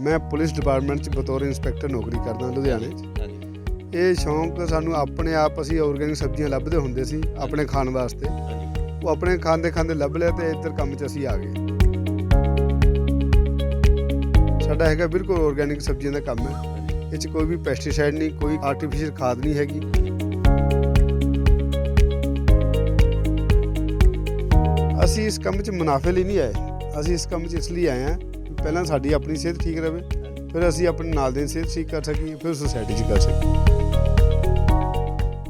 ਮੈਂ police department 'ਚ ਬਤੌਰ ਇੰਸਪੈਕਟਰ ਨੌਕਰੀ ਕਰਦਾ ਲੁਧਿਆਣੇ 'ਚ। ਹਾਂਜੀ। ਇਹ ਸ਼ੌਂਕ ਸਾਨੂੰ ਆਪਣੇ ਆਪ ਅਸੀਂ ਆਰਗੈਨਿਕ ਸਬਜ਼ੀਆਂ ਲੱਭਦੇ ਹੁੰਦੇ ਸੀ ਆਪਣੇ ਖਾਣ ਵਾਸਤੇ। ਉਹ ਆਪਣੇ ਖਾਂਦੇ ਖਾਂਦੇ ਲੱਭ ਲਿਆ ਤੇ ਇੱਧਰ ਕੰਮ 'ਚ ਅਸੀਂ ਆ ਗਏ। ਸਾਡਾ ਹੈਗਾ ਬਿਲਕੁਲ ਆਰਗੈਨਿਕ ਸਬਜ਼ੀਆਂ ਦਾ ਕੰਮ ਹੈ। ਇਹ 'ਚ ਕੋਈ ਵੀ ਪੈਸਟੀਸਾਈਡ ਨਹੀਂ ਕੋਈ ਆਰਟੀਫੀਸ਼ੀਅਲ ਖਾਦ ਨਹੀਂ ਹੈਗੀ। ਅਸੀਂ ਇਸ ਕੰਮ 'ਚ ਮੁਨਾਫੇ ਲਈ ਨਹੀਂ ਆਏ। ਅਸੀਂ ਇਸ ਕੰਮ 'ਚ ਇਸ ਲਈ ਆਏ ਹਾਂ ਪਹਿਲਾਂ ਸਾਡੀ ਆਪਣੀ ਸਿਹਤ ਠੀਕ ਰਹੇ ਫਿਰ ਅਸੀਂ ਆਪਣੇ ਨਾਲ ਦੇ ਸਿਹਤ ਠੀਕ ਕਰ ਸਕੀਏ, ਫਿਰ ਸੋਸਾਇਟੀ 'ਚ ਕਰ ਸਕੀਏ।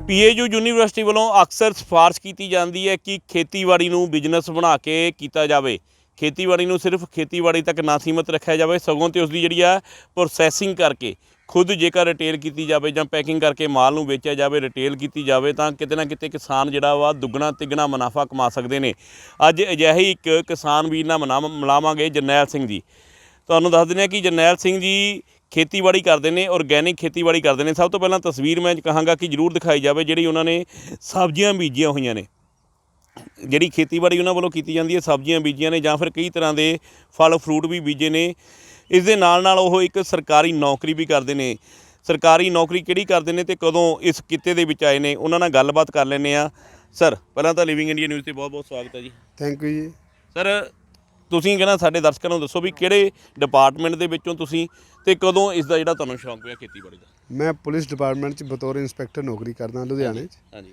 ਪੀਏਯੂ ਯੂਨੀਵਰਸਿਟੀ ਵੱਲੋਂ ਅਕਸਰ ਸਿਫਾਰਿਸ਼ ਕੀਤੀ ਜਾਂਦੀ ਹੈ ਕਿ ਖੇਤੀਬਾੜੀ ਨੂੰ ਬਿਜ਼ਨਸ ਬਣਾ ਕੇ ਕੀਤਾ ਜਾਵੇ। ਖੇਤੀਬਾੜੀ ਨੂੰ ਸਿਰਫ ਖੇਤੀਬਾੜੀ ਤੱਕ ਨਾ ਸੀਮਤ ਰੱਖਿਆ ਜਾਵੇ, ਸਗੋਂ ਤੇ ਉਸ ਦੀ ਜਿਹੜੀ ਆ ਪ੍ਰੋਸੈਸਿੰਗ ਕਰਕੇ ਖੁਦ ਜੇਕਰ ਰਿਟੇਲ ਕੀਤੀ ਜਾਵੇ ਜਾਂ ਪੈਕਿੰਗ ਕਰਕੇ ਮਾਲ ਨੂੰ ਵੇਚਿਆ ਜਾਵੇ ਰਿਟੇਲ ਕੀਤੀ ਜਾਵੇ, ਤਾਂ ਕਿਤੇ ਨਾ ਕਿਤੇ ਕਿਸਾਨ ਜਿਹੜਾ ਵਾ ਦੁੱਗਣਾ ਤਿੱਗਣਾ ਮੁਨਾਫਾ ਕਮਾ ਸਕਦੇ ਨੇ। ਅੱਜ ਅਜਿਹੀ ਇੱਕ ਕਿਸਾਨ ਵੀਰ ਨਾਲ ਮਨਾ- ਮਿਲਾਵਾਂਗੇ ਜਰਨੈਲ ਸਿੰਘ ਜੀ। ਤੁਹਾਨੂੰ ਦੱਸ ਦਿੰਦੇ ਹਾਂ ਕਿ ਜਰਨੈਲ ਸਿੰਘ ਜੀ ਖੇਤੀਬਾੜੀ ਕਰਦੇ ਨੇ ਆਰਗੈਨਿਕ ਖੇਤੀਬਾੜੀ ਕਰਦੇ ਨੇ। ਸਭ ਤੋਂ ਪਹਿਲਾਂ ਤਸਵੀਰ ਮੈਂ ਕਹਾਂਗਾ ਕਿ ਜਰੂਰ ਦਿਖਾਈ ਜਾਵੇ ਜਿਹੜੀ ਉਹਨਾਂ ਨੇ ਸਬਜ਼ੀਆਂ ਬੀਜੀਆਂ ਹੋਈਆਂ ਨੇ। ਜਿਹੜੀ ਖੇਤੀਬਾੜੀ ਉਹਨਾਂ ਵੱਲੋਂ ਕੀਤੀ ਜਾਂਦੀ ਹੈ ਸਬਜ਼ੀਆਂ ਬੀਜੀਆਂ ਨੇ ਜਾਂ ਫਿਰ ਕਈ ਤਰ੍ਹਾਂ ਦੇ ਫਲ ਫਰੂਟ ਵੀ ਬੀਜੇ ਨੇ। ਇਸ ਦੇ ਨਾਲ ਨਾਲ ਉਹ ਇੱਕ ਸਰਕਾਰੀ ਨੌਕਰੀ ਵੀ ਕਰਦੇ ਨੇ। ਸਰਕਾਰੀ ਨੌਕਰੀ ਕਿਹੜੀ ਕਰਦੇ ਨੇ ਤੇ ਕਦੋਂ ਇਸ ਕਿੱਤੇ ਦੇ ਵਿੱਚ ਆਏ ਨੇ ਉਹਨਾਂ ਨਾਲ ਗੱਲਬਾਤ ਕਰ ਲੈਂਦੇ ਆ ਸਰ ਪਹਿਲਾਂ ਤਾਂ ਲਿਵਿੰਗ ਇੰਡੀਆ ਨਿਊਜ਼ ਤੇ ਬਹੁਤ ਬਹੁਤ ਸਵਾਗਤ ਹੈ ਜੀ। ਥੈਂਕ ਯੂ ਜੀ। ਸਰ ਤੁਸੀਂ ਕਹਿੰਦਾ ਸਾਡੇ ਦਰਸ਼ਕਾਂ ਨੂੰ ਦੱਸੋ ਵੀ ਕਿਹੜੇ ਡਿਪਾਰਟਮੈਂਟ ਦੇ ਵਿੱਚੋਂ ਤੁਸੀਂ ਤੇ ਕਦੋਂ ਇਸ ਦਾ ਜਿਹੜਾ ਤੁਹਾਨੂੰ ਸ਼ੌਂਕ ਪਿਆ ਖੇਤੀਬਾੜੀ ਦਾ? ਮੈਂ ਪੁਲਿਸ ਡਿਪਾਰਟਮੈਂਟ 'ਚ ਬਤੌਰ ਇੰਸਪੈਕਟਰ ਨੌਕਰੀ ਕਰਦਾ ਲੁਧਿਆਣੇ 'ਚ। ਹਾਂਜੀ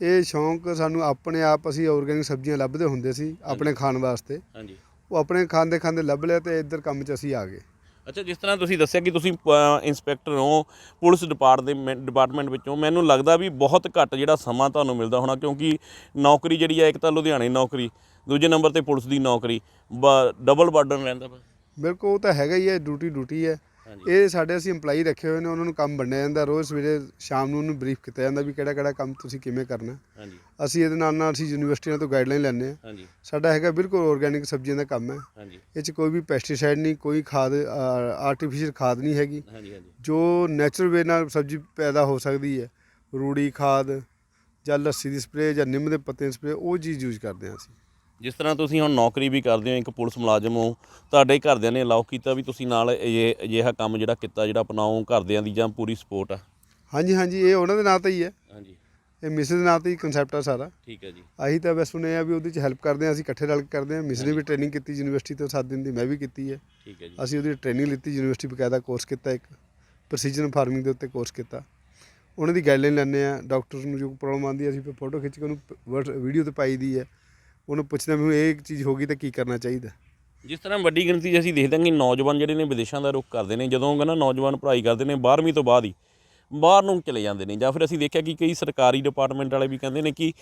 ਇਹ ਸ਼ੌਂਕ ਸਾਨੂੰ ਆਪਣੇ ਆਪ ਅਸੀਂ ਆਰਗੈਨਿਕ ਸਬਜ਼ੀਆਂ ਲੱਭਦੇ ਹੁੰਦੇ ਸੀ ਆਪਣੇ ਖਾਣ ਵਾਸਤੇ। ਹਾਂਜੀ। ਉਹ ਆਪਣੇ ਖਾਂਦੇ ਖਾਂਦੇ ਲੱਭ ਲਿਆ ਤੇ ਇੱਧਰ ਕੰਮ 'ਚ ਅਸੀਂ ਆ ਗਏ। ਅੱਛਾ ਜਿਸ ਤਰ੍ਹਾਂ ਤੁਸੀਂ ਦੱਸਿਆ ਕਿ ਤੁਸੀਂ ਅ, ਇੰਸਪੈਕਟਰ ਹੋ ਪੁਲਿਸ ਡਿਪਾਰਟਮੈਂਟ ਡਿਪਾਰਟਮੈਂਟ ਵਿੱਚੋਂ ਮੈਨੂੰ ਲੱਗਦਾ ਵੀ ਬਹੁਤ ਘੱਟ ਜਿਹੜਾ ਸਮਾਂ ਤੁਹਾਨੂੰ ਮਿਲਦਾ ਹੋਣਾ ਕਿਉਂਕਿ ਨੌਕਰੀ ਜਿਹੜੀ ਹੈ ਇੱਕ ਤਾਂ ਲੁਧਿਆਣੇ ਨੌਕਰੀ ਦੂਜੇ ਨੰਬਰ ਤੇ ਪੁਲਿਸ ਦੀ ਨੌਕਰੀ ਡਬਲ ਬਰਡਨ ਰਹਿੰਦਾ ਵਾ ਬਿਲਕੁਲ ਉਹ ਤਾਂ ਹੈਗਾ ਹੀ ਹੈ ਡਿਊਟੀ ਡਿਊਟੀ ਹੈ। ਇਹ ਸਾਡੇ ਅਸੀਂ EMPLOYE ਰੱਖੇ ਹੋਏ ਨੇ ਉਹਨਾਂ ਨੂੰ ਕੰਮ ਵੰਡਿਆ ਜਾਂਦਾ ਰੋਜ਼ ਸਵੇਰੇ ਸ਼ਾਮ ਨੂੰ ਉਹਨੂੰ ਬਰੀਫ ਕੀਤਾ ਜਾਂਦਾ ਵੀ ਕਿਹੜਾ ਕਿਹੜਾ ਕੰਮ ਤੁਸੀਂ ਕਿਵੇਂ ਕਰਨਾ ਹਾਂਜੀ। ਅਸੀਂ ਇਹਦੇ ਨਾਲ ਨਾਲ ਅਸੀਂ ਯੂਨੀਵਰਸਿਟੀਆਂ ਤੋਂ ਗਾਈਡਲਾਈਨ ਲੈਂਦੇ ਹਾਂ। ਹਾਂਜੀ। ਸਾਡਾ ਹੈਗਾ ਬਿਲਕੁਲ ਆਰਗੈਨਿਕ ਸਬਜ਼ੀਆਂ ਦਾ ਕੰਮ ਹੈ। ਹਾਂਜੀ। ਇਹ 'ਚ ਕੋਈ ਵੀ ਪੈਸਟੀਸਾਈਡ ਨਹੀਂ ਕੋਈ ਖਾਦ ਆਰਟੀਫੀਸ਼ੀਅਲ ਖਾਦ ਨਹੀਂ ਹੈਗੀ। ਹਾਂਜੀ ਹਾਂਜੀ। ਜੋ ਨੈਚੁਰਲ ਵੇ ਨਾਲ ਸਬਜ਼ੀ ਪੈਦਾ ਹੋ ਸਕਦੀ ਹੈ ਰੂੜੀ ਖਾਦ ਜਾਂ ਲੱਸੀ ਦੀ ਸਪਰੇਅ ਜਾਂ ਨਿੰਮ ਦੇ ਪੱਤੇ ਦੀ ਸਪਰੇਅ ਉਹ ਚੀਜ਼ ਯੂਜ਼ ਕਰਦੇ ਹਾਂ ਅਸੀਂ। ਜਿਸ ਤਰ੍ਹਾਂ ਤੁਸੀਂ ਹੁਣ ਨੌਕਰੀ ਵੀ ਕਰਦੇ ਹੋ ਇੱਕ ਪੁਲਿਸ ਮੁਲਾਜ਼ਮ ਹੋ ਤੁਹਾਡੇ ਘਰਦਿਆਂ ਨੇ ਅਲਾਉ ਕੀਤਾ ਵੀ ਤੁਸੀਂ ਨਾਲ ਇਹ ਅਜਿਹਾ ਕੰਮ ਜਿਹੜਾ ਕੀਤਾ ਜਿਹੜਾ ਅਪਣਾਓ ਘਰਦਿਆਂ ਦੀ ਜਾਂ ਪੂਰੀ ਸਪੋਰਟ ਆ? ਹਾਂਜੀ ਹਾਂਜੀ ਇਹ ਉਹਨਾਂ ਦੇ ਨਾਂ ਤੇ ਹੀ ਹੈ। ਹਾਂਜੀ। ਇਹ ਮਿਸਿਸ ਦੇ ਨਾਂ ਤੇ ਹੀ ਕਨਸੈਪਟ ਆ ਸਾਰਾ। ਠੀਕ ਹੈ ਜੀ। ਆਹੀ ਤਾਂ ਬਸ ਸੁਣਿਆ ਵੀ ਉਹਦੇ ਚ ਹੈਲਪ ਕਰਦੇ ਹਾਂ ਅਸੀਂ ਇਕੱਠੇ ਰਲ ਕੇ ਕਰਦੇ ਹਾਂ ਮਿਸ ਨੇ ਵੀ ਟ੍ਰੇਨਿੰਗ ਕੀਤੀ ਯੂਨੀਵਰਸਿਟੀ ਤੋਂ 7 ਦਿਨ ਦੀ ਮੈਂ ਵੀ ਕੀਤੀ ਹੈ। ਠੀਕ ਹੈ ਜੀ। ਅਸੀਂ ਉਹਦੀ ਟ੍ਰੇਨਿੰਗ ਲਿੱਤੀ ਯੂਨੀਵਰਸਿਟੀ ਬਕਾਇਦਾ ਕੋਰਸ ਕੀਤਾ ਇੱਕ। ਪ੍ਰੈਸੀਜਨ ਫਾਰਮਿੰਗ ਦੇ ਉੱਤੇ ਕੋਰਸ ਕੀਤਾ। ਉਹਨਾਂ ਦੀ ਗਾਈਡਲਾਈਨ ਲੈਂਦੇ ਆ। ਡਾਕਟਰਸ ਨੂੰ ਜੋ ਪ੍ਰੋਬਲਮ ਆਉਂਦੀ ਹੈ ਅਸੀਂ ਫਿਰ ਫੋਟੋ ਖਿੱਚ ਕੇ ਉਹਨੂੰ ਵੀਡੀਓ ਤੇ ਪਾਈ ਦੀ ਹੈ। ਉਹਨੂੰ ਪੁੱਛਦੇ ਵੀ ਇਹ ਚੀਜ਼ ਹੋ ਗਈ ਤਾਂ ਕੀ ਕਰਨਾ ਚਾਹੀਦਾ? ਜਿਸ ਤਰ੍ਹਾਂ ਵੱਡੀ ਗਿਣਤੀ 'ਚ ਅਸੀਂ ਦੇਖਦੇ ਹਾਂ ਕਿ ਨੌਜਵਾਨ ਜਿਹੜੇ ਨੇ ਵਿਦੇਸ਼ਾਂ ਦਾ ਰੁਖ ਕਰਦੇ ਨੇ ਜਦੋਂ ਕਹਿੰਦਾ ਨੌਜਵਾਨ ਪੜ੍ਹਾਈ ਕਰਦੇ ਨੇ 12ਵੀਂ ਤੋਂ ਬਾਅਦ ਹੀ ਬਾਹਰ ਨੂੰ ਚਲੇ ਜਾਂਦੇ ਨੇ ਜਾਂ ਫਿਰ ਅਸੀਂ ਦੇਖਿਆ ਕਿ ਕਈ ਸਰਕਾਰੀ ਡਿਪਾਰਟਮੈਂਟ ਵਾਲੇ ਵੀ ਕਹਿੰਦੇ ਨੇ ਕਿ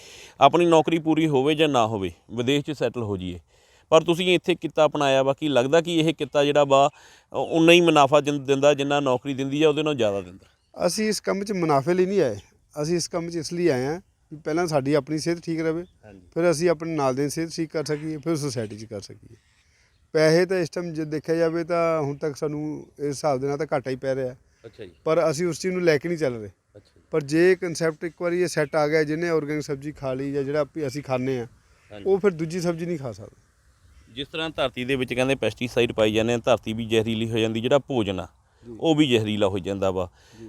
ਆਪਣੀ ਨੌਕਰੀ ਪੂਰੀ ਹੋਵੇ ਜਾਂ ਨਾ ਹੋਵੇ ਵਿਦੇਸ਼ 'ਚ ਸੈਟਲ ਹੋ ਜਾਈਏ। ਪਰ ਤੁਸੀਂ ਇੱਥੇ ਕਿੱਤਾ ਅਪਣਾਇਆ ਵਾ ਕਿ ਲੱਗਦਾ ਕਿ ਇਹ ਕਿੱਤਾ ਜਿਹੜਾ ਵਾ ਉਨਾ ਹੀ ਮੁਨਾਫਾ ਦਿੰਦਾ ਜਿੰਨਾ ਨੌਕਰੀ ਦਿੰਦੀ ਆ ਉਹਦੇ ਨਾਲ ਜ਼ਿਆਦਾ ਦਿੰਦਾ? ਅਸੀਂ ਇਸ ਕੰਮ 'ਚ ਮੁਨਾਫੇ ਲਈ ਨਹੀਂ ਆਏ। ਅਸੀਂ ਇਸ ਕੰਮ 'ਚ ਇਸ ਲਈ ਆਏ ਹਾਂ ਵੀ ਪਹਿਲਾਂ ਸਾਡੀ ਆਪਣੀ ਸਿਹਤ ਠੀਕ ਰਹੇ ਹਾਂਜੀ। ਫਿਰ ਅਸੀਂ ਆਪਣੇ ਨਾਲ ਦੇ ਸਿਹਤ ਠੀਕ ਕਰ ਸਕੀਏ ਫਿਰ ਸੋਸਾਇਟੀ 'ਚ ਕਰ ਸਕੀਏ। ਪੈਸੇ ਤਾਂ ਇਸ ਟਾਈਮ ਜੇ ਦੇਖਿਆ ਜਾਵੇ ਤਾਂ ਹੁਣ ਤੱਕ ਸਾਨੂੰ ਇਸ ਹਿਸਾਬ ਦੇ ਨਾਲ ਤਾਂ ਘਾਟਾ ਹੀ ਪੈ ਰਿਹਾ। ਅੱਛਾ ਜੀ। ਪਰ ਅਸੀਂ ਉਸ ਚੀਜ਼ ਨੂੰ ਲੈ ਕੇ ਨਹੀਂ ਚੱਲ ਰਹੇ। ਅੱਛਾ ਪਰ ਜੇ ਕਨਸੈਪਟ ਇੱਕ ਵਾਰੀ ਇਹ ਸੈੱਟ ਆ ਗਿਆ ਜਿਹਨੇ ਆਰਗੈਨਿਕ ਸਬਜ਼ੀ ਖਾ ਲਈ ਜਾਂ ਜਿਹੜਾ ਅਸੀਂ ਖਾਂਦੇ ਆ। ਉਹ ਫਿਰ ਦੂਜੀ ਸਬਜ਼ੀ ਨਹੀਂ ਖਾ ਸਕਦਾ। ਜਿਸ ਤਰ੍ਹਾਂ ਧਰਤੀ ਦੇ ਵਿੱਚ ਕਹਿੰਦੇ ਪੈਸਟੀਸਾਈਡ ਪਾਈ ਜਾਂਦੇ ਆ ਧਰਤੀ ਵੀ ਜ਼ਹਿਰੀਲੀ ਹੋ ਜਾਂਦੀ ਜਿਹੜਾ ਭੋਜਨ ਆ ਉਹ ਵੀ ਜ਼ਹਿਰੀਲਾ ਹੋ ਜਾਂਦਾ ਵਾ।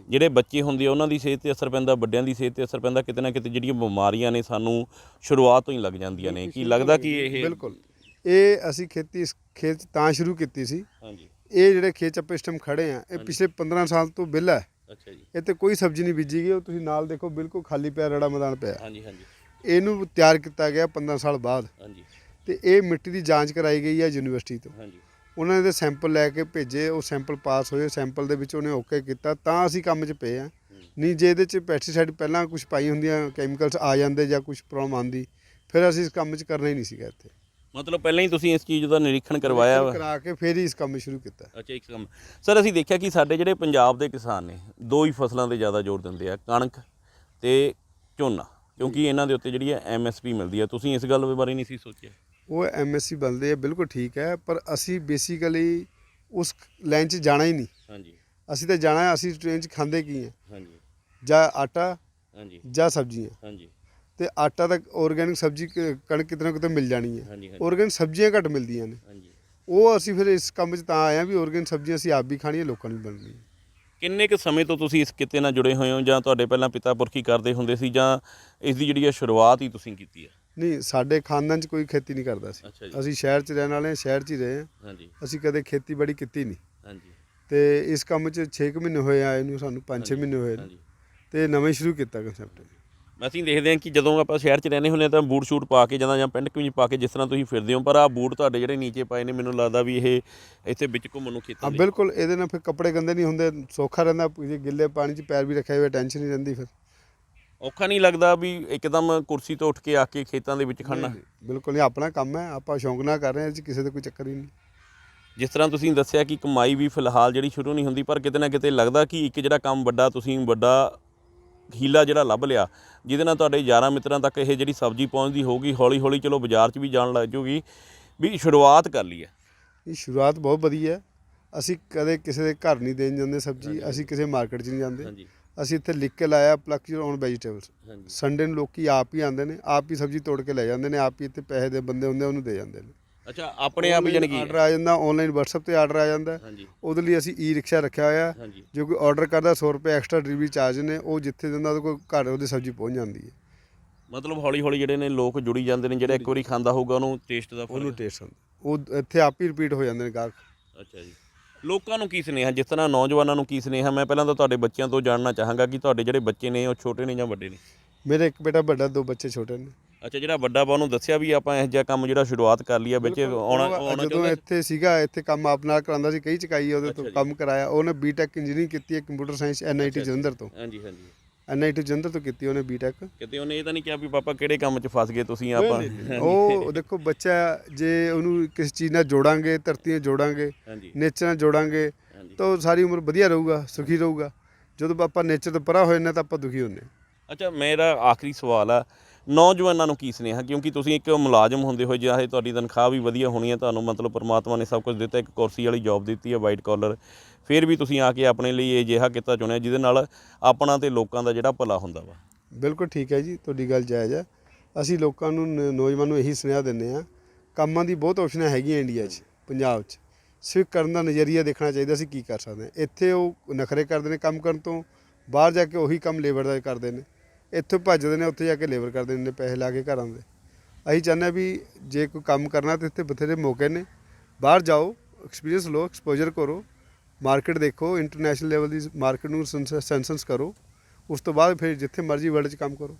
ਜਿਹੜੇ ਬੱਚੇ ਹੁੰਦੇ ਆ ਉਹਨਾਂ ਦੀ ਸਿਹਤ ਤੇ ਅਸਰ ਪੈਂਦਾ ਵੱਡਿਆਂ ਦੀ ਸਿਹਤ ਤੇ ਅਸਰ ਪੈਂਦਾ। ਕਿਤੇ ਨਾ ਕਿਤੇ ਜਿਹੜੀਆਂ ਬਿਮਾਰੀਆਂ ਨੇ ਸਾਨੂੰ ਸ਼ੁਰੂਆਤ ਤੋਂ ਹੀ ਲੱਗ ਜਾਂਦੀਆਂ ਨੇ। ਕੀ ਲੱਗਦਾ ਕਿ ਇਹ ਬਿਲਕੁਲ। ਇਹ ਅਸੀਂ ਖੇਤੀ ਇਸ ਖੇਤ ਤਾਂ ਸ਼ੁਰੂ ਕੀਤੀ ਸੀ। ਹਾਂਜੀ। ਇਹ ਜਿਹੜੇ ਖੇਤ ਆਪਾਂ ਇਸ ਟਾਈਮ ਖੜੇ ਆ ਇਹ ਪਿਛਲੇ 15 ਸਾਲ ਤੋਂ ਵਿਹਲਾ ਹੈ। ਅੱਛਾ ਜੀ। ਇਹ ਤੇ ਕੋਈ ਸਬਜ਼ੀ ਨਹੀਂ ਬੀਜੀ ਗਈ ਉਹ ਤੁਸੀਂ ਨਾਲ ਦੇਖੋ ਬਿਲਕੁਲ ਖਾਲੀ ਪਿਆ ਰੜਾ ਮੈਦਾਨ ਪਿਆ। ਹਾਂਜੀ ਹਾਂਜੀ। ਇਹਨੂੰ ਤਿਆਰ ਕੀਤਾ ਗਿਆ 15 ਸਾਲ ਬਾਅਦ। ਹਾਂਜੀ। ਤੇ ਇਹ ਮਿੱਟੀ ਦੀ ਜਾਂਚ ਕਰਾਈ ਗਈ ਹੈ ਯੂਨੀਵਰਸਿਟੀ ਤੋਂ। ਹਾਂਜੀ। ਉਹਨਾਂ ਨੇ ਸੈਂਪਲ ਲੈ ਕੇ ਭੇਜੇ ਉਹ ਸੈਂਪਲ ਪਾਸ ਹੋਏ ਸੈਂਪਲ ਦੇ ਵਿੱਚ ਉਹਨੇ ਓਕੇ ਕੀਤਾ ਤਾਂ ਅਸੀਂ ਕੰਮ 'ਚ ਪਏ ਆ ਨਹੀਂ ਜੇ ਇਹਦੇ 'ਚ ਪੈਸਟੀਸਾਈਡ ਪਹਿਲਾਂ ਕੁਝ ਪਾਈ ਹੁੰਦੀਆਂ ਕੈਮੀਕਲਸ ਆ ਜਾਂਦੇ ਜਾਂ ਕੁਝ ਪ੍ਰੋਬਲਮ ਆਉਂਦੀ ਫਿਰ ਅਸੀਂ ਇਸ ਕੰਮ 'ਚ ਕਰਨਾ ਹੀ ਨਹੀਂ ਸੀਗਾ ਇੱਥੇ। ਮਤਲਬ ਪਹਿਲਾਂ ਹੀ ਤੁਸੀਂ ਇਸ ਚੀਜ਼ ਦਾ ਨਿਰੀਖਣ ਕਰਵਾਇਆ ਵਾ? ਕਰਾ ਕੇ ਫਿਰ ਹੀ ਇਸ ਕੰਮ ਸ਼ੁਰੂ ਕੀਤਾ। ਅੱਛਾ ਇੱਕ ਕੰਮ। ਸਰ ਅਸੀਂ ਦੇਖਿਆ ਕਿ ਸਾਡੇ ਜਿਹੜੇ ਪੰਜਾਬ ਦੇ ਕਿਸਾਨ ਨੇ ਦੋ ਹੀ ਫਸਲਾਂ ਤੇ ਜ਼ਿਆਦਾ ਜ਼ੋਰ ਦਿੰਦੇ ਆ ਕਣਕ ਤੇ ਝੋਨਾ ਕਿਉਂਕਿ ਇਹਨਾਂ ਦੇ ਉੱਤੇ ਜਿਹੜੀ ਹੈ ਐਮਐਸਪੀ ਮਿਲਦੀ ਆ। ਤੁਸੀਂ ਇਸ ਗੱਲ ਬਾਰੇ ਨਹੀਂ ਸੀ ਸੋਚਿਆ? ਉਹ ਐਮਐਸਸੀ ਬਣਦੇ ਆ ਬਿਲਕੁਲ ਠੀਕ ਹੈ ਪਰ ਅਸੀਂ ਬੇਸਿਕਲੀ ਉਸ ਲਾਈਨ 'ਚ ਜਾਣਾ ਹੀ ਨਹੀਂ। ਹਾਂਜੀ। ਅਸੀਂ ਤਾਂ ਜਾਣਾ ਅਸੀਂ ਟ੍ਰੇਨ 'ਚ ਖਾਂਦੇ ਕੀ ਆ ਹਾਂਜੀ। ਜਾਂ ਆਟਾ ਹਾਂਜੀ। ਜਾਂ ਸਬਜ਼ੀਆਂ। ਹਾਂਜੀ। ਤੇ ਆਟਾ ਤਾਂ ਆਰਗੈਨਿਕ ਸਬਜ਼ੀ ਕਣਕ ਕਿਤੇ ਨਾ ਕਿਤੇ ਮਿਲ ਜਾਣੀ ਹੈ। ਆਰਗੈਨਿਕ ਸਬਜ਼ੀਆਂ ਘੱਟ ਮਿਲਦੀਆਂ ਨੇ। ਹਾਂਜੀ। ਉਹ ਅਸੀਂ ਫਿਰ ਇਸ ਕੰਮ 'ਚ ਤਾਂ ਆਏ ਆ ਵੀ ਆਰਗੈਨਿਕ ਸਬਜ਼ੀਆਂ ਅਸੀਂ ਆਪ ਵੀ ਖਾਣੀਆਂ ਲੋਕਾਂ ਨੂੰ ਵੀ ਬਣਾਉਣੀਆਂ ਕਿੰਨੇ ਕੁ ਸਮੇਂ ਤੋਂ ਤੁਸੀਂ ਇਸ ਕਿੱਤੇ ਨਾਲ ਜੁੜੇ ਹੋਏ ਹੋ? ਜਾਂ ਤੁਹਾਡੇ ਪਹਿਲਾਂ ਪਿਤਾ ਪੁਰਖੀ ਕਰਦੇ ਹੁੰਦੇ ਸੀ? ਜਾਂ ਇਸ ਦੀ ਜਿਹੜੀ ਹੈ ਸ਼ੁਰੂਆਤ ਹੀ ਤੁਸੀਂ ਕੀਤੀ ਹੈ? ਨਹੀਂ ਸਾਡੇ ਖਾਨਦਾਨ 'ਚ ਕੋਈ ਖੇਤੀ ਨਹੀਂ ਕਰਦਾ ਸੀ। ਅੱਛਾ ਜੀ। ਅਸੀਂ ਸ਼ਹਿਰ 'ਚ ਰਹਿਣ ਵਾਲੇ ਹਾਂ ਸ਼ਹਿਰ 'ਚ ਹੀ ਰਹੇ ਹਾਂ। ਹਾਂਜੀ। ਅਸੀਂ ਕਦੇ ਖੇਤੀਬਾੜੀ ਕੀਤੀ ਨਹੀਂ। ਹਾਂਜੀ। ਤੇ ਇਸ ਕੰਮ 'ਚ 6 ਮਹੀਨੇ ਹੋਏ ਆਏ ਨੂੰ ਸਾਨੂੰ 5-6 ਮਹੀਨੇ ਹੋਏ ਨੇ। ਹਾਂਜੀ। ਤੇ ਨਵੇਂ ਸ਼ੁਰੂ ਕੀਤਾ ਕਨਸੈਪਟ ਅਸੀਂ ਦੇਖਦੇ ਹਾਂ ਕਿ ਜਦੋਂ ਆਪਾਂ ਸ਼ਹਿਰ 'ਚ ਰਹਿੰਦੇ ਹੁੰਦੇ ਹਾਂ ਤਾਂ ਬੂਟ ਸ਼ੂਟ ਪਾ ਕੇ ਜਾਂਦਾ ਜਾਂ ਪੈਂਟ ਕਮੀਜ਼ ਪਾ ਕੇ ਜਿਸ ਤਰ੍ਹਾਂ ਤੁਸੀਂ ਫਿਰਦੇ ਹੋ ਪਰ ਆ ਬੂਟ ਤੁਹਾਡੇ ਜਿਹੜੇ ਨੀਚੇ ਪਾਏ ਨੇ ਮੈਨੂੰ ਲੱਗਦਾ ਵੀ ਇਹ ਇੱਥੇ ਵਿੱਚ ਘੁੰਮਣ ਨੂੰ ਹਾਂ ਖੇਤਾਂ ਦੇ। ਬਿਲਕੁਲ ਇਹਦੇ ਨਾਲ ਫਿਰ ਕੱਪੜੇ ਗੰਦੇ ਨਹੀਂ ਹੁੰਦੇ ਸੌਖਾ ਰਹਿੰਦਾ ਜੇ ਗਿੱਲੇ ਪਾਣੀ 'ਚ ਪੈਰ ਵੀ ਰੱਖਿਆ ਹੋਇਆ ਟੈਨਸ਼ਨ ਨਹੀਂ ਰਹਿੰਦੀ ਫਿਰ। ਔਖਾ ਨਹੀਂ ਲੱਗਦਾ ਵੀ ਇੱਕਦਮ ਕੁਰਸੀ ਤੋਂ ਉੱਠ ਕੇ ਆ ਕੇ ਖੇਤਾਂ ਦੇ ਵਿੱਚ ਖੜਨਾ? ਬਿਲਕੁਲ ਨਹੀਂ ਆਪਣਾ ਕੰਮ ਹੈ ਆਪਾਂ ਸ਼ੌਂਕ ਨਾਲ ਕਰ ਰਹੇ ਹਾਂ ਇਹ 'ਚ ਕਿਸੇ ਦਾ ਕੋਈ ਚੱਕਰ ਹੀ ਨਹੀਂ। ਜਿਸ ਤਰ੍ਹਾਂ ਤੁਸੀਂ ਦੱਸਿਆ ਕਿ ਕਮਾਈ ਵੀ ਫਿਲਹਾਲ ਜਿਹੜੀ ਸ਼ੁਰੂ ਨਹੀਂ ਹੁੰਦੀ ਪਰ ਕਿਤੇ ਨਾ ਕਿਤੇ ਲੱਗਦਾ ਕਿ ਇੱਕ ਜਿਹੜਾ ਕੰਮ ਵੱਡਾ ਤੁਸੀਂ ਵੱਡਾ ਹੀਲਾ ਜਿਹੜਾ ਲੱਭ ਲਿਆ ਜਿਹਦੇ ਨਾਲ ਤੁਹਾਡੇ ਯਾਰਾਂ ਮਿੱਤਰਾਂ ਤੱਕ ਇਹ ਜਿਹੜੀ ਸਬਜ਼ੀ ਪਹੁੰਚਦੀ ਹੋਊਗੀ ਹੌਲੀ ਹੌਲੀ ਚਲੋ ਬਾਜ਼ਾਰ 'ਚ ਵੀ ਜਾਣ ਲੱਗ ਜਾਊਗੀ ਵੀ ਸ਼ੁਰੂਆਤ ਕਰ ਲਈ ਹੈ ਇਹ ਸ਼ੁਰੂਆਤ ਬਹੁਤ ਵਧੀਆ ਅਸੀਂ ਕਦੇ ਕਿਸੇ ਦੇ ਘਰ ਨਹੀਂ ਦੇਣ ਜਾਂਦੇ ਸਬਜ਼ੀ ਅਸੀਂ ਕਿਸੇ ਮਾਰਕੀਟ 'ਚ ਨਹੀਂ ਜਾਂਦੇ। ਹਾਂਜੀ। ਅਸੀਂ ਇੱਥੇ ਲਿਖ ਕੇ ਲਾਇਆ pluck your own vegetables Sunday ਨੂੰ ਲੋਕੀ ਆਪ ਹੀ ਆਉਂਦੇ ਨੇ ਆਪ ਹੀ ਸਬਜ਼ੀ ਤੋੜ ਕੇ ਲੈ ਜਾਂਦੇ ਨੇ ਆਪ ਹੀ ਇੱਥੇ ਪੈਸੇ ਦੇ ਬੰਦੇ ਹੁੰਦੇ ਉਹਨੂੰ ਦੇ ਜਾਂਦੇ ਨੇ। ਅੱਛਾ ਆਪਣੇ ਆਪ ਜਾਣੀ ਕਿ ਆਰਡਰ ਆ ਜਾਂਦਾ ਆਨਲਾਈਨ WhatsApp ਤੇ ਆਰਡਰ ਆ ਜਾਂਦਾ। ਉਹਦੇ ਲਈ ਅਸੀਂ ਈ ਰਿਕਸ਼ਾ ਰੱਖਿਆ ਹੋਇਆ। ਜੋ ਕੋਈ ਆਰਡਰ ਕਰਦਾ 100 ਰੁਪਏ ਐਕਸਟਰਾ ਡਿਲੀਵਰੀ ਚਾਰਜ ਨੇ ਉਹ ਜਿੱਥੇ ਜਾਂਦਾ ਉਹਦੇ ਕੋਲ ਘਰ ਉਹਦੀ ਸਬਜ਼ੀ ਪਹੁੰਚ ਜਾਂਦੀ ਹੈ। ਮਤਲਬ ਹੌਲੀ ਹੌਲੀ ਜਿਹੜੇ ਨੇ ਲੋਕ ਜੁੜੀ ਜਾਂਦੇ ਨੇ ਜਿਹੜਾ ਇੱਕ ਵਾਰੀ ਖਾਂਦਾ ਹੋਊਗਾ ਉਹਨੂੰ ਟੇਸਟ ਦਾ ਉਹਨੂੰ ਟੇਸਟ ਹੁੰਦਾ। ਉਹ ਇੱਥੇ ਆਪ ਹੀ ਰਿਪੀਟ ਹੋ ਜਾਂਦੇ ਨੇ ਗਾਹਕ। ਅੱਛਾ ਜੀ। ਲੋਕਾਂ ਨੂੰ ਕੀ ਸੁਨੇਹਾ ਜਿਸ ਤਰ੍ਹਾਂ ਨੌਜਵਾਨਾਂ ਨੂੰ ਕੀ ਸੁਨੇਹਾ ਮੈਂ ਪਹਿਲਾਂ ਤਾਂ ਤੁਹਾਡੇ ਬੱਚਿਆਂ ਤੋਂ ਜਾਣਨਾ ਚਾਹਾਂਗਾ ਕਿ ਤੁਹਾਡੇ ਜਿਹੜੇ ਬੱਚੇ ਨੇ ਉਹ ਛੋਟੇ ਨੇ ਜਾਂ ਵੱਡੇ ਨੇ? ਮੇਰੇ ਇੱਕ ਬੇਟਾ ਵੱਡਾ ਦੋ ਬੱਚੇ ਛੋਟੇ ਨੇ। ਅੱਛਾ ਜਿਹੜਾ ਵੱਡਾ ਵਾ ਉਹਨੂੰ ਦੱਸਿਆ ਵੀ ਆਪਾਂ ਇਹ ਜਿਹਾ ਕੰਮ ਜਿਹੜਾ ਸ਼ੁਰੂਆਤ ਕਰ ਲਈ ਆ ਵਿੱਚ ਆਉਣਾ ਜਦੋਂ ਚਾਹੁੰਦਾ ਇੱਥੇ ਸੀਗਾ ਇੱਥੇ ਕੰਮ ਆਪ ਨਾਲ ਕਰਾਉਂਦਾ ਸੀ ਕਈ ਚਕਾਈ ਉਹਦੇ ਤੋਂ। ਕੰਮ ਕਰਾਇਆ। ਉਹਨੇ ਬੀਟੈਕ ਇੰਜੀਨੀਅਰਿੰਗ ਕੀਤੀ ਹੈ ਕੰਪਿਊਟਰ ਸਾਇੰਸ ਐਨਆਈਟੀ ਜਲੰਧਰ ਤੋਂ। ਹਾਂਜੀ ਹਾਂਜੀ। ਐਨਆਈਟੀ ਜਲੰਧਰ ਤੋਂ ਕੀਤੀ ਉਹਨੇ ਬੀਟੈਕ ਕਿਤੇ ਉਹਨੇ ਇਹ ਤਾਂ ਨਹੀਂ ਕਿਹਾ ਵੀ ਪਾਪਾ ਕਿਹੜੇ ਕੰਮ 'ਚ ਫਸ ਗਏ ਤੁਸੀਂ ਆਪਾਂ? ਉਹ ਦੇਖੋ ਬੱਚਾ ਜੇ ਉਹਨੂੰ ਕਿਸੇ ਚੀਜ਼ ਨਾਲ ਜੋੜਾਂਗੇ ਧਰਤੀ ਨਾਲ ਜੋੜਾਂਗੇ ਨੇਚਰ ਨਾਲ ਜੋੜਾਂਗੇ ਤਾਂ ਉਹ ਸਾਰੀ ਉਮਰ ਵਧੀਆ ਰਹੂਗਾ ਸੁਖੀ ਰਹੂਗਾ। ਜਦੋਂ ਆਪਾਂ ਨੇਚਰ ਤੋਂ ਪਰਾਂ ਹੋ ਜਾਂਦੇ ਤਾਂ ਆਪਾਂ ਦੁਖੀ ਹੁੰਦੇ ਅੱਛਾ ਮੇਰਾ ਆਖਰੀ ਸਵਾਲ ਆ। ਨੌਜਵਾਨਾਂ ਨੂੰ ਕੀ ਸੁਨੇਹਾ? ਕਿਉਂਕਿ ਤੁਸੀਂ ਇੱਕ ਮੁਲਾਜ਼ਮ ਹੁੰਦੇ ਹੋਏ ਚਾਹੇ ਤੁਹਾਡੀ ਤਨਖਾਹ ਵੀ ਵਧੀਆ ਹੋਣੀ ਹੈ ਤੁਹਾਨੂੰ ਮਤਲਬ ਪਰਮਾਤਮਾ ਨੇ ਸਭ ਕੁਝ ਦਿੱਤਾ ਇੱਕ ਕੁਰਸੀ ਵਾਲੀ ਜੌਬ ਦਿੱਤੀ ਹੈ ਵਾਈਟ ਕਾਲਰ ਫਿਰ ਵੀ ਤੁਸੀਂ ਆ ਕੇ ਆਪਣੇ ਲਈ ਇਹ ਜਿਹਾ ਕਿੱਤਾ ਚੁਣਿਆ ਜਿਹਦੇ ਨਾਲ ਆਪਣਾ ਤੇ ਲੋਕਾਂ ਦਾ ਜਿਹੜਾ ਭਲਾ ਹੁੰਦਾ ਵਾ। ਬਿਲਕੁਲ ਠੀਕ ਹੈ ਜੀ, ਤੁਹਾਡੀ ਗੱਲ ਜਾਇਜ਼ ਹੈ। ਅਸੀਂ ਲੋਕਾਂ ਨੂੰ ਨ- ਨੌਜਵਾਨ ਨੂੰ ਇਹੀ ਸੁਨੇਹਾ ਦਿੰਦੇ ਆ ਕੰਮਾਂ ਦੀ ਬਹੁਤ ਆਪਸ਼ਨਾਂ ਹੈਗੀਆਂ ਇੰਡੀਆ 'ਚ, ਪੰਜਾਬ 'ਚ। ਸਿਰਫ ਕਰਨ ਦਾ ਨਜ਼ਰੀਆ ਦੇਖਣਾ ਚਾਹੀਦਾ ਅਸੀਂ ਕੀ ਕਰ ਸਕਦੇ ਹਾਂ। ਇੱਥੇ ਉਹ ਨਖਰੇ ਕਰਦੇ ਨੇ ਕੰਮ ਕਰਨ ਤੋਂ, ਬਾਹਰ ਜਾ ਕੇ ਉਹੀ ਕੰਮ ਲੇਬਰ ਦਾ ਕਰਦੇ ਨੇ। ਇੱਥੇ ਭੱਜਦੇ ਨੇ, ਉੱਥੇ ਜਾ ਕੇ ਲੇਬਰ ਕਰਦੇ ਨੇ, ਪੈਸੇ ਲਾ ਕੇ ਘਰਾਂ ਦੇ। ਅਸੀਂ ਚਾਹੁੰਦੇ ਹਾਂ ਵੀ ਜੇ ਕੋਈ ਕੰਮ ਕਰਨਾ ਤਾਂ ਇੱਥੇ ਬਥੇਰੇ ਮੌਕੇ ਨੇ। ਬਾਹਰ ਜਾਓ ਐਕਸਪੀਰੀਅੰਸ ਲਓ ਐਕਸਪੋਜ਼ਰ ਕਰੋ। ਮਾਰਕੀਟ ਦੇਖੋ ਇੰਟਰਨੈਸ਼ਨਲ ਲੈਵਲ ਦੀ ਮਾਰਕੀਟ ਨੂੰ ਸੈਂਸਸ ਕਰੋ। ਉਸ ਤੋਂ ਬਾਅਦ ਫਿਰ ਜਿੱਥੇ ਮਰਜ਼ੀ ਵਰਲਡ 'ਚ ਕੰਮ ਕਰੋ।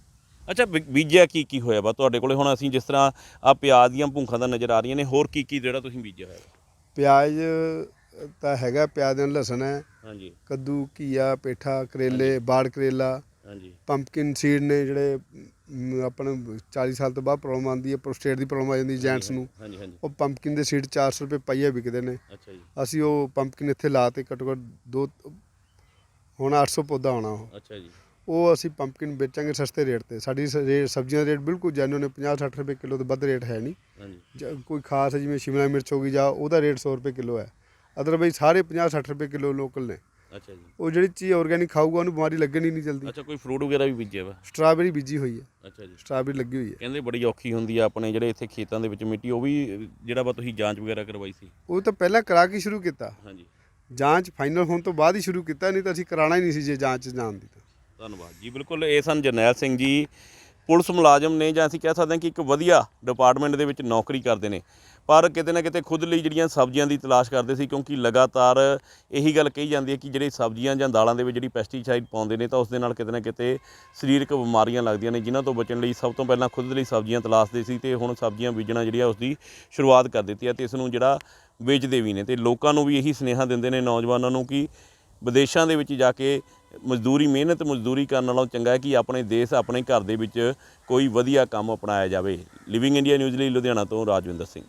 ਅੱਛਾ ਬੀਜਿਆ ਕੀ ਕੀ ਹੋਇਆ ਵਾ ਤੁਹਾਡੇ ਕੋਲੇ? ਹੁਣ ਅਸੀਂ ਜਿਸ ਤਰ੍ਹਾਂ ਆ ਪਿਆਜ਼ ਦੀਆਂ ਭੁੰਖਾਂ ਦਾ ਨਜ਼ਰ ਆ ਰਹੀਆਂ ਨੇ ਹੋਰ ਕੀ ਕੀ ਜਿਹੜਾ ਤੁਸੀਂ ਬੀਜਿਆ ਹੋਇਆ? ਪਿਆਜ਼ ਤਾਂ ਹੈਗਾ ਪਿਆਜ਼ ਨਾਲ ਲਸਣ ਹੈ। ਹਾਂਜੀ। ਕੱਦੂ ਘੀਆ ਪੇਠਾ ਕਰੇਲੇ ਬਾੜ ਕਰੇਲਾ। ਹਾਂਜੀ। ਪੰਪਕਿਨ ਸੀਡ ਨੇ ਜਿਹੜੇ ਮ, ਆਪਾਂ ਨੂੰ 40 ਸਾਲ ਤੋਂ ਬਾਅਦ ਪ੍ਰੋਬਲਮ ਆਉਂਦੀ ਹੈ ਪ੍ਰੋਸਟੇਟ ਦੀ ਪ੍ਰੋਬਲਮ ਆ ਜਾਂਦੀ ਜੈਂਟਸ ਨੂੰ। ਹਾਂਜੀ ਹਾਂਜੀ ਉਹ ਪੰਪਕਿਨ ਦੇ ਸੀਡ 400 ਰੁਪਏ ਪਈਆ ਵਿਕਦੇ ਨੇ। ਅੱਛਾ ਜੀ। ਅਸੀਂ ਉਹ ਪੰਪਕਿਨ ਇੱਥੇ ਲਾ ਤੇ ਘੱਟੋ ਘੱਟ ਦੋ ਹੁਣ 800 ਪੌਦਾ ਆਉਣਾ ਉਹ। ਅੱਛਾ ਜੀ। ਉਹ ਅਸੀਂ ਪੰਪਕਿਨ ਵੇਚਾਂਗੇ ਸਸਤੇ ਰੇਟ ਤੇ। ਸਾਡੀ ਸ- ਸਬਜ਼ੀਆਂ ਦਾ ਰੇਟ ਬਿਲਕੁਲ ਜੈਨੂਨ ਹੈ 50 60 ਰੁਪਏ ਕਿਲੋ ਤੋਂ ਵੱਧ ਰੇਟ ਹੈ ਨਹੀਂ। ਹਾਂਜੀ। ਜਾਂ ਕੋਈ ਖਾਸ ਹੈ ਜਿਵੇਂ ਸ਼ਿਮਲਾ ਮਿਰਚ ਹੋ ਗਈ ਜਾਂ ਉਹਦਾ ਰੇਟ 100 ਰੁਪਏ ਕਿਲੋ ਹੈ। ਅਦਰਵਾਈਜ਼ ਸਾਰੇ 50 60 ਰੁਪਏ ਕਿਲੋ ਲੋਕਲ ਨੇ। ਅੱਛਾ ਜੀ। ਉਹ ਜਿਹੜੀ ਚੀਜ਼ ਆਰਗੈਨਿਕ ਖਾਊਗਾ ਉਹਨੂੰ ਬਿਮਾਰੀ ਲੱਗਣੀ ਨਹੀਂ ਜਲਦੀ। ਅੱਛਾ ਕੋਈ ਫਰੂਟ ਵਗੈਰਾ ਵੀ ਬੀਜਿਆ ਵਾ? ਸਟ੍ਰਾਬੇਰੀ ਬੀਜੀ ਹੋਈ ਹੈ। ਅੱਛਾ ਜੀ। ਸਟ੍ਰਾਬੇਰੀ ਲੱਗੀ ਹੋਈ ਹੈ। ਕਹਿੰਦੇ ਬੜੀ ਔਖੀ ਹੁੰਦੀ ਆ ਆਪਣੇ ਜਿਹੜੇ ਇੱਥੇ ਖੇਤਾਂ ਦੇ ਵਿੱਚ ਮਿੱਟੀ ਉਹ ਵੀ ਜਿਹੜਾ ਵਾ ਤੁਸੀਂ ਜਾਂਚ ਵਗੈਰਾ ਕਰਵਾਈ ਸੀ? ਉਹ ਤਾਂ ਪਹਿਲਾਂ ਕਰਾ ਕੇ ਸ਼ੁਰੂ ਕੀਤਾ। ਹਾਂਜੀ ਜਾਂਚ ਫਾਈਨਲ ਹੋਣ ਤੋਂ ਬਾਅਦ ਹੀ ਸ਼ੁਰੂ ਕੀਤਾ ਨਹੀਂ ਤਾਂ ਅਸੀਂ ਕਰਾਣਾ ਹੀ ਨਹੀਂ ਸੀ ਜੇ ਜਾਂਚ ਜਾਣ ਦੀ ਤਾਂ। ਧੰਨਵਾਦ ਜੀ ਬਿਲਕੁਲ। ਇਹ ਸਨ ਜਰਨੈਲ ਸਿੰਘ ਜੀ ਪੁਲਿਸ ਮੁਲਾਜ਼ਮ ਨੇ ਜਾਂ ਅਸੀਂ ਕਹਿ ਸਕਦੇ ਹਾਂ ਕਿ ਇੱਕ ਵਧੀਆ ਡਿਪਾਰਟਮੈਂਟ ਦੇ ਵਿੱਚ ਨੌਕਰੀ ਕਰਦੇ ਨੇ। ਪਰ ਕਿਤੇ ਨਾ ਕਿਤੇ ਖੁਦ ਲਈ ਜਿਹੜੀਆਂ ਸਬਜ਼ੀਆਂ ਦੀ ਤਲਾਸ਼ ਕਰਦੇ ਸੀ, ਕਿਉਂਕਿ ਲਗਾਤਾਰ ਇਹੀ ਗੱਲ ਕਹੀ ਜਾਂਦੀ ਹੈ ਕਿ ਜਿਹੜੇ ਸਬਜ਼ੀਆਂ ਜਾਂ ਦਾਲਾਂ ਦੇ ਵਿੱਚ ਜਿਹੜੀ ਪੈਸਟੀਸਾਈਡ ਪਾਉਂਦੇ ਨੇ ਤਾਂ ਉਸ ਦੇ ਨਾਲ ਕਿਤੇ ਨਾ ਕਿਤੇ ਸਰੀਰਕ ਬਿਮਾਰੀਆਂ ਲੱਗਦੀਆਂ ਨੇ, ਜਿਨ੍ਹਾਂ ਤੋਂ ਬਚਣ ਲਈ ਸਭ ਤੋਂ ਪਹਿਲਾਂ ਖੁਦ ਲਈ ਸਬਜ਼ੀਆਂ ਤਲਾਸ਼ਦੇ ਸੀ ਤੇ ਹੁਣ ਸਬਜ਼ੀਆਂ ਬੀਜਣਾ ਜਿਹੜੀ ਆ ਉਸ ਦੀ ਸ਼ੁਰੂਆਤ ਕਰ ਦਿੱਤੀ ਹੈ ਤੇ ਇਸ ਨੂੰ ਜਿਹੜਾ ਵੇਚਦੇ ਵੀ ਨੇ। ਤੇ ਲੋਕਾਂ ਨੂੰ ਵੀ ਇਹੀ ਸੁਨੇਹਾ ਦਿੰਦੇ ਨੇ ਨੌਜਵਾਨਾਂ ਨੂੰ ਕਿ ਵਿਦੇਸ਼ਾਂ ਦੇ ਵਿੱਚ ਜਾ ਕੇ ਮਜ਼ਦੂਰੀ ਮਿਹਨਤ ਮਜ਼ਦੂਰੀ ਕਰਨ ਨਾਲੋਂ ਚੰਗਾ ਕਿ ਆਪਣੇ ਦੇਸ਼, ਆਪਣੇ ਘਰ ਦੇ ਵਿੱਚ ਕੋਈ ਵਧੀਆ ਕੰਮ ਅਪਣਾਇਆ ਜਾਵੇ। ਲਿਵਿੰਗ ਇੰਡੀਆ ਨਿਊਜ਼ ਲਈ ਲੁਧਿਆਣਾ ਤੋਂ ਰਾਜਵਿੰਦਰ ਸਿੰਘ।